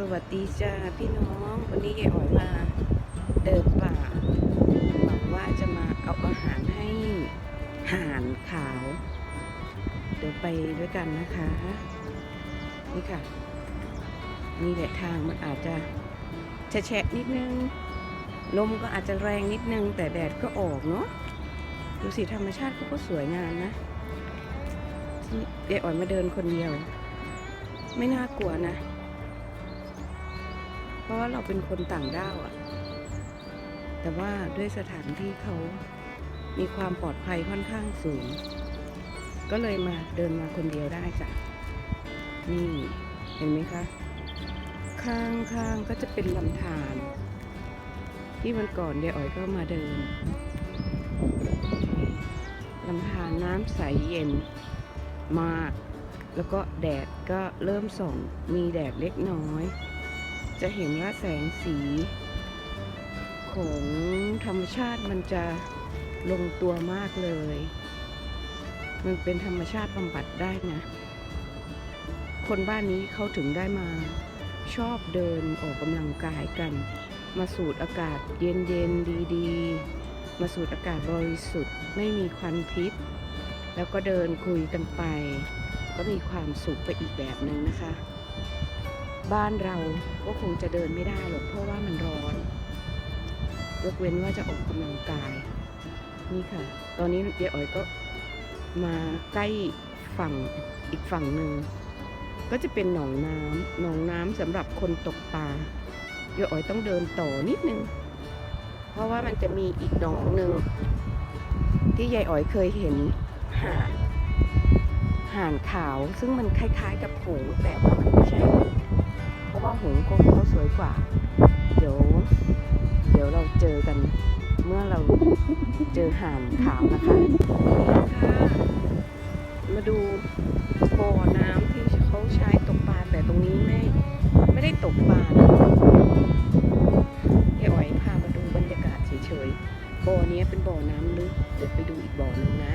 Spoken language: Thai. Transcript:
สวัสดีจ้าพี่น้องวันนี้ยายอ๋อยมาเดินป่าหวังว่าจะมาเอาอาหารให้ห่านขาว เดี๋ยวไปด้วยกันนะคะ นี่ค่ะ นี่แหละทางมันอาจจะแฉะนิดนึง ลมก็อาจจะแรงนิดนึง แต่แดดก็ออกเนาะดูสิธรรมชาติเขาก็สวยงามนะยายอ๋อยมาเดินคนเดียว ไม่น่ากลัวนะ เพราะว่าเราเป็นคนต่างด้าวอะแต่ว่าด้วยสถานที่เขามีความปลอดภัยค่อนข้างสูง ก็เลยมาเดินมาคนเดียวได้จ้ะ นี่เห็นไหมคะ ข้างข้างก็จะเป็นลำธารที่วันก่อนเดอ๋อยก็มาเดินลำธารน้ำใสเย็นมาก แล้วก็แดดก็เริ่มส่อง มีแดดเล็กน้อย จะเห็นว่าแสงสีของธรรมชาติมันจะลงตัวมากเลย มันเป็นธรรมชาติบำบัดได้นะ คนบ้านนี้เขาถึงได้มาชอบเดินออกกำลังกายกัน มาสูดอากาศเย็นๆดีๆ มาสูดอากาศบริสุทธิ์ไม่มีควันพิษ แล้วก็เดินคุยกันไป ก็มีความสุขไปอีกแบบหนึ่งนะคะ บ้านเราก็คงจะเดินไม่ได้หรอกเพราะว่ามันร้อน ยกเว้นว่าจะออกกำลังกาย นี่ค่ะ ตอนนี้เดี๋ยอ๋อยก็มาใกล้ฝั่งอีกฝั่งหนึ่งก็จะเป็นหนองน้ำหนองน้ำสำหรับคนตกปลาเดี๋ยอ๋อยต้องเดินต่อนิดนึง เพราะว่ามันจะมีอีกหนองหนึ่งที่ยายอ๋อยเคยเห็นห่านห่านขาว ซึ่งมันคล้ายๆกับหงแต่ว่ามันไม่ใช่ ว่าหงโกเขาสวยกว่า เดี๋ยว เดี๋ยวเราเจอกัน เมื่อเราเจอห่านขาวนะคะมาดูบ่อน้ำที่เขาใช้ตกปลาแต่ตรงนี้ไม่ไม่ได้ตกปลานะแค่อ๋อยพามาดูบรรยากาศเฉยๆบ่อนี้เป็นบ่อน้ำลึกเดี๋ยวไปดูอีกบ่อหนึ่งนะ